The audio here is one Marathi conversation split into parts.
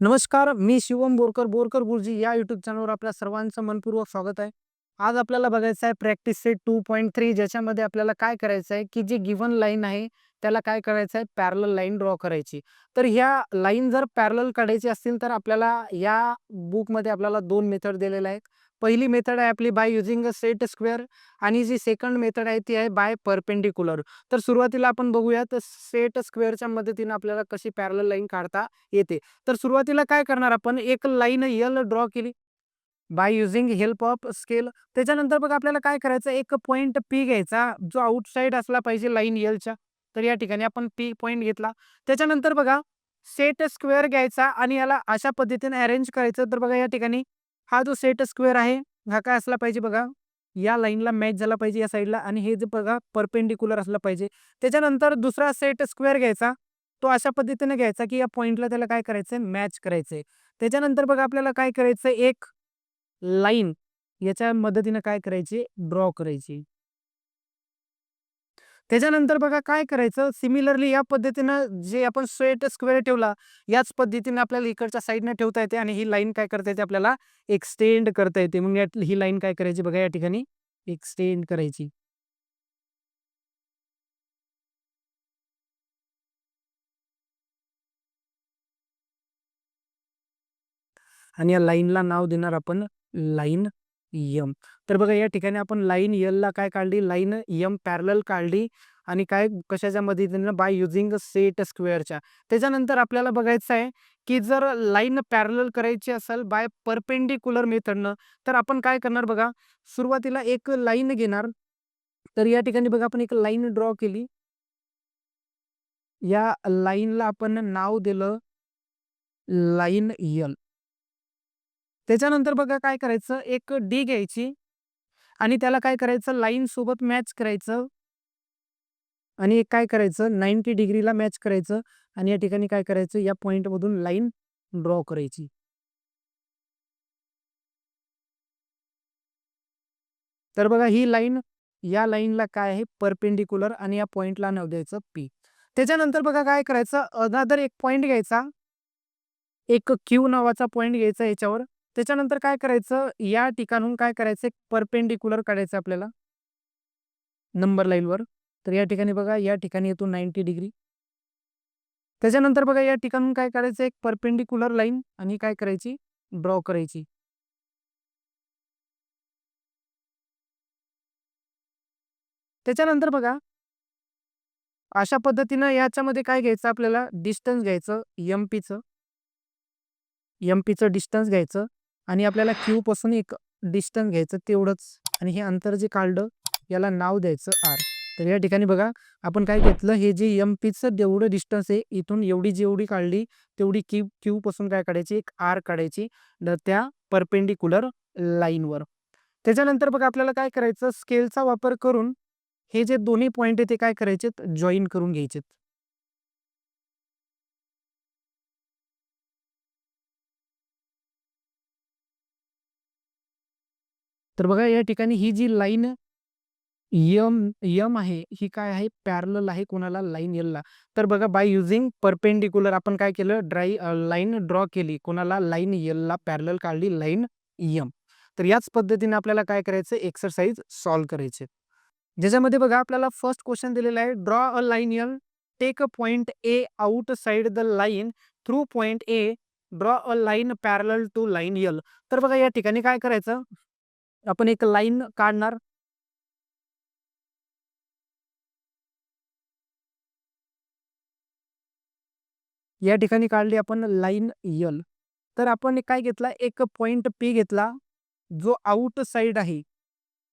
नमस्कार मी शिवम बोरकर बोरकर गुरुजी या युट्यूब चॅनलवर आपल्या सर्वांचं मनपूर्वक स्वागत आहे. आज आपल्याला बघायचं आहे practice set two point three ज्याच्यामध्ये आपल्याला काय करायचं आहे की जे गिवन लाईन आहे त्याला काय करायचं आहे पॅरल लाईन ड्रॉ करायची. तर ह्या लाईन जर पॅरल काढायची असतील तर आपल्याला या बुकमध्ये आपल्याला दोन मेथड दिलेल्या आहेत. पहिली मेथड आहे आपली by using a set square आणि जी सेकंड मेथड आहे ती आहे बाय परपेंडिक्युलर तर सुरुवातीला आपण बघूया तर सेट स्क्वेअरच्या मदतीने आपल्याला कशी पॅरल लाईन काढता येते. तर सुरुवातीला काय करणार आपण? एक लाईन यल ड्रॉ केली. By using help of scale त्याच्यानंतर बघा आपल्याला काय करायचं? एक पॉईंट पी घ्यायचा. जो आउटसाईड असला पाहिजे लाईन यलच्या तर या ठिकाणी आपण पी पॉईंट घेतला. त्याच्यानंतर बघा सेट स्क्वेअर घ्यायचा आणि याला अशा पद्धतीने अरेंज करायचं. तर बघा या ठिकाणी हा जो सेट स्क्वेअर आहे हा काय असला पाहिजे बघा. या लाईनला मॅच झाला पाहिजे या साईडला आणि हे जे बघा परपेंडिक्युलर असलं पाहिजे. त्याच्यानंतर दुसरा सेट स्क्वेअर घ्यायचा तो अशा पद्धतीने घ्यायचा की या पॉईंटला त्याला काय करायचंय? मॅच करायचंय. त्याच्यानंतर बघा आपल्याला काय करायचंय? एक लाईन याच्या मदतीनं काय करायची? ड्रॉ करायची. त्याच्यानंतर बघा काय करायचं? सिमिलरली या पद्धतीनं जे आपण स्वेट स्क्वेअर ठेवला याच पद्धतीने आपल्याला इकडच्या साईडने ठेवता येते आणि ही लाईन काय करता येते? आपल्याला एक्सटेंड करता येते. मग ही लाईन काय करायची बघा या ठिकाणी? एक्सटेंड करायची. आणि या लाईनला नाव देणार आपण लाईन यम. तर बघा या ठिकाणी आपण लाईन ला काय काढली? लाईन यम पॅरल काढली आणि काय कशाच्या मदतीनं? बाय युझिंग सेट स्क्वेअरच्या त्याच्यानंतर आपल्याला बघायचं आहे की जर लाईन पॅरल करायची असेल बाय परपेंडिक्युलर मेथडनं तर आपण काय करणार बघा? सुरुवातीला एक लाईन घेणार. तर या ठिकाणी बघा आपण एक लाईन ड्रॉ केली. या लाईनला आपण नाव दिलं लाईन यल त्याच्यानंतर बघा काय करायचं? एक डी घ्यायची आणि त्याला काय करायचं? लाईन सोबत मॅच करायचं. आणि एक काय करायचं? नाईन्टी डिग्रीला मॅच करायचं आणि या ठिकाणी काय करायचं? या पॉईंटमधून लाईन ड्रॉ करायची. तर बघा ही लाईन या लाईनला काय आहे? परपेंडिक्युलर आणि या पॉईंटला नाव द्यायचं पी त्याच्यानंतर बघा काय करायचं? अनादर एक पॉईंट घ्यायचा. एक क्यू नावाचा पॉईंट घ्यायचा याच्यावर. त्याच्यानंतर काय करायचं? या ठिकाणून काय करायचं? एक परपेंडिक्युलर काढायचं आपल्याला. नंबर लाईनवर तर या ठिकाणी बघा या ठिकाणी येतो नाईन्टी डिग्री. त्याच्यानंतर बघा या ठिकाणून काय करायचं? एक परपेंडिक्युलर लाईन आणि काय करायची? ड्रॉ करायची. त्याच्यानंतर बघा अशा पद्धतीनं याच्यामध्ये काय घ्यायचं आपल्याला? डिस्टन्स घ्यायचं. एम पीचं एम पीचं डिस्टन्स घ्यायचं. आणि आपल्याला क्यू पासून एक डिस्टन्स घ्यायचं तेवढंच. आणि हे अंतर जे काढलं याला नाव द्यायचं आर तर या ठिकाणी बघा आपण काय घेतलं? हे जे एम पीचं जेवढं डिस्टन्स आहे इथून एवढी जेवढी काढली तेवढी क्यू क्यू पासून काय काढायची? एक आर काढायची त्या परपेंडिक्युलर लाईनवर त्याच्यानंतर बघा आपल्याला काय करायचं? स्केलचा वापर करून हे जे दोन्ही पॉईंट आहे ते काय करायचे जॉईन करून घ्यायचेत. तर बघा या ठिकाणी ही जी लाईन यम यम आहे ही काय आहे? पॅरल आहे कोणाला? लाईन ला. तर बघा बाय युझिंग परपेंडिक्युलर आपण काय केलं? ड्राई लाईन ड्रॉ केली. कोणाला? लाईन ला. पॅरल काढली लाईन यम. तर याच पद्धतीने आपल्याला काय करायचं? एक्सरसाइज सॉल्व्ह करायचे. ज्याच्यामध्ये बघा आपल्याला फर्स्ट क्वेश्चन दिलेला आहे draw a line L take a point A outside the line through point A draw a line parallel to line L तर बघा या ठिकाणी काय करायचं? आपण एक लाईन काढणार. या ठिकाणी काढली आपण लाईन यल तर आपण काय घेतला? एक पॉइंट पी घेतला जो आउट साइड आहे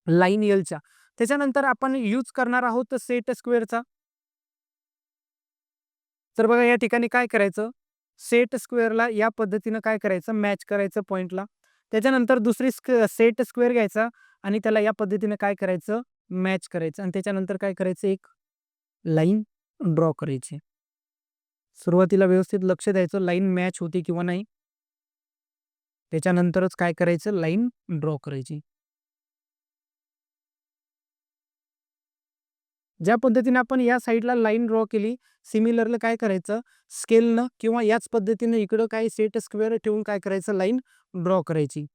लाईन यलच्या त्याच्यानंतर आपण यूज करणार आहोत सेट स्क्वेअरचा तर बघा या ठिकाणी काय करायचं? सेट स्क्वेअरला या पद्धतीनं काय करायचं? मॅच करायचं पॉइंटला त्याच्यानंतर दुसरी सेट स्क्वेअर घ्यायचा आणि त्याला या पद्धतीने काय करायचं? मॅच करायचं. आणि त्याच्यानंतर काय करायचं? एक लाईन ड्रॉ करायची. सुरुवातीला व्यवस्थित लक्ष द्यायचं. लाईन मॅच होती किंवा नाही. त्याच्यानंतरच काय करायचं? लाईन ड्रॉ करायची. ज्या पद्धतीने आपण या साईडला लाईन ड्रॉ केली सिमिलरला काय करायचं? स्केलनं किंवा याच पद्धतीने इकडं काय सेट स्क्वेअर ठेवून काय करायचं? लाईन ड्रॉ करायची.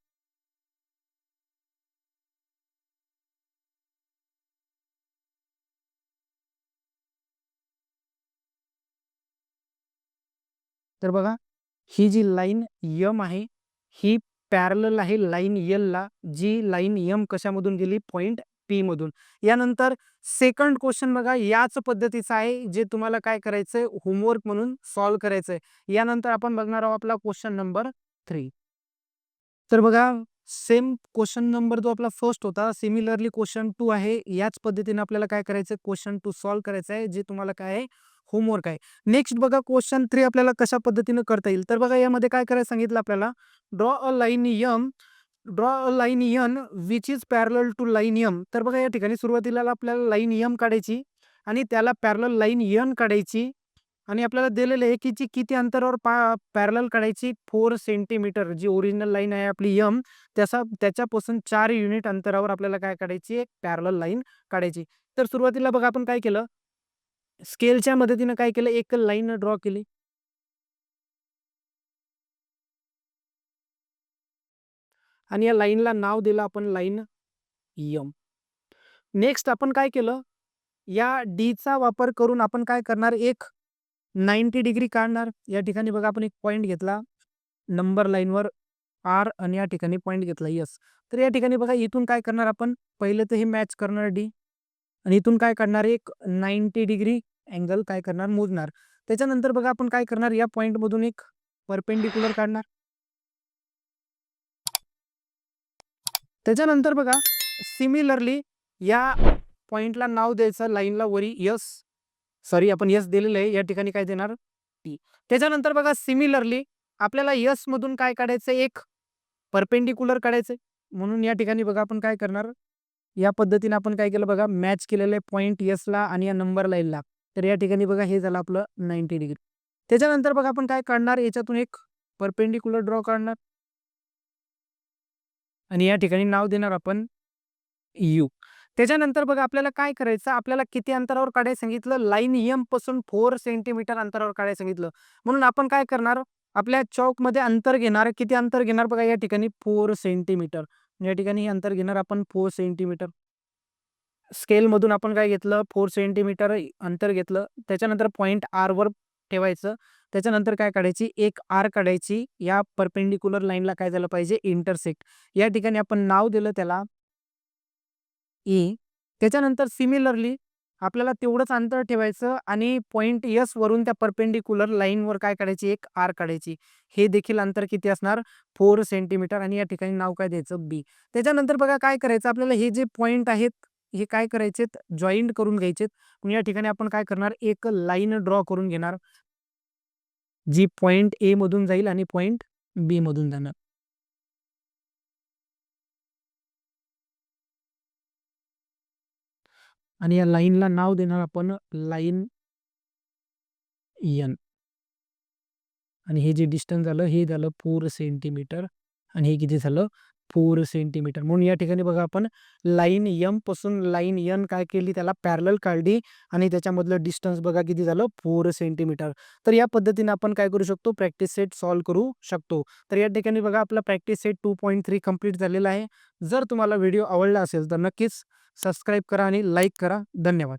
तर बघा ही जी लाईन यम आहे ही पॅरल आहे लाईन ला जी लाईन यम कशामधून गेली? पॉईंट पी मधून. यानंतर सेकंड क्वेश्चन बघा याच पद्धतीचा आहे जे तुम्हाला काय करायचंय? होमवर्क म्हणून सॉल्व्ह करायचंय. यानंतर आपण बघणार आहोत आपला क्वेश्चन नंबर थ्री तर बघा सेम क्वेश्चन नंबर जो आपला फर्स्ट होता सिमिलरली क्वेश्चन टू आहे. याच पद्धतीने आपल्याला काय करायचं क्वेश्चन टू सॉल्व्ह करायचं आहे जे तुम्हाला काय आहे? होमवर्क आहे. नेक्स्ट बघा क्वेश्चन थ्री आपल्याला कशा पद्धतीने करता येईल? तर बघा यामध्ये काय करायचं सांगितलं आपल्याला? Draw a line M draw a line N which is parallel to line M तर बघा या ठिकाणी सुरुवातीला आपल्याला लाईन यम काढायची आणि त्याला पॅरल लाईन यन काढायची. आणि आपल्याला दिलेलं आहे की जी किती अंतरावर पा पॅरल काढायची? फोर सेंटीमीटर जी ओरिजिनल लाईन आहे आपली यम त्याचा त्याच्यापासून चार युनिट अंतरावर आपल्याला काय काढायची? एक पॅरल लाईन काढायची. तर सुरुवातीला बघा आपण काय केलं? स्केलच्या मदतीनं काय केलं? एक लाईन ड्रॉ केली. आणि या लाईनला नाव दिलं आपण लाईन यम. नेक्स्ट आपण काय केलं? या डीचा वापर करून आपण काय करणार? एक नाईन्टी डिग्री काढणार. या ठिकाणी बघा आपण एक पॉईंट घेतला. नंबर लाईनवर आर आणि या ठिकाणी पॉईंट घेतला. यस तर या ठिकाणी बघा इथून काय करणार आपण? पहिले तर हे मॅच करणार डी आणि इथून काय करणार? एक नाईन्टी डिग्री अँगल काय करणार? मोजणार. त्याच्यानंतर बघा आपण काय करणार? या पॉईंटमधून एक परपेंडिक्युलर काढणार. त्याच्यानंतर बघा सिमिलरली या पॉईंटला नाव द्यायचं लाईनला वरी यस सॉरी आपण यस दिलेलं आहे. या ठिकाणी काय देणार? टी त्याच्यानंतर बघा सिमिलरली आपल्याला यस मधून काय काढायचं? एक परपेंडिक्युलर काढायचं म्हणून या ठिकाणी बघा आपण काय करणार? या पद्धतीने आपण काय केलं बघा मॅच केलेलं आहे पॉईंट यसला आणि या नंबर लाईनला तर या ठिकाणी बघा हे झालं आपलं नाईन्टी डिग्री त्याच्यानंतर बघा आपण काय काढणार? याच्यातून एक परपेंडिक्युलर ड्रॉ काढणार. आणि या ठिकाणी नाव देणार आपण यू. त्याच्यानंतर बघा आपल्याला काय करायचं? आपल्याला किती अंतरावर काढायला सांगितलं? लाईन एमपासून फोर सेंटीमीटर अंतरावर काढायला सांगितलं. म्हणून आपण काय करणार? आपल्या चौकमध्ये अंतर घेणार. किती अंतर घेणार? बघा या ठिकाणी फोर सेंटीमीटर या ठिकाणी अंतर घेणार आपण फोर सेंटीमीटर स्केलमधून आपण काय घेतलं? फोर सेंटीमीटर अंतर घेतलं. त्याच्यानंतर पॉईंट आरवर ठेवायचं. त्याच्यानंतर काय काढायची? एक आर काढायची. या परपेंडिक्युलर लाईनला काय झालं पाहिजे? इंटरसेक्ट. या ठिकाणी आपण नाव दिलं त्याला. ई त्याच्यानंतर सिमिलरली आपल्याला तेवढंच अंतर ठेवायचं आणि पॉईंट यस वरून त्या परपेंडिक्युलर लाईनवर काय काढायची? एक आर काढायची. हे देखील अंतर किती असणार? फोर सेंटीमीटर आणि या ठिकाणी नाव काय द्यायचं? बी त्याच्यानंतर बघा काय करायचं? आपल्याला हे जे पॉईंट आहेत हे काय करायचे जॉईंट करून घ्यायचेत. या ठिकाणी आपण काय करणार? एक लाईन ड्रॉ करून घेणार. जी पॉईंट ए मधून जाईल आणि पॉईंट बी मधून जाणार. आणि या लाईनला नाव देणार आपण लाईन एन. आणि हे जे डिस्टन्स झालं हे झालं फोर सेंटीमीटर. आणि हे किती झालं? Four centimetre. म्हणून या ठिकाणी बघा आपण लाईन यमपासून लाईन यन काय केली त्याला पॅरल काढली आणि त्याच्यामधलं डिस्टन्स बघा किती झालं? Four centimetre. तर या पद्धतीने आपण काय करू शकतो? प्रॅक्टिस सेट सॉल्व्ह करू शकतो. तर या ठिकाणी बघा आपला practice set two point three complete झालेला आहे. जर तुम्हाला व्हिडिओ आवडला असेल तर नक्कीच सबस्क्राईब करा आणि लाईक करा. धन्यवाद.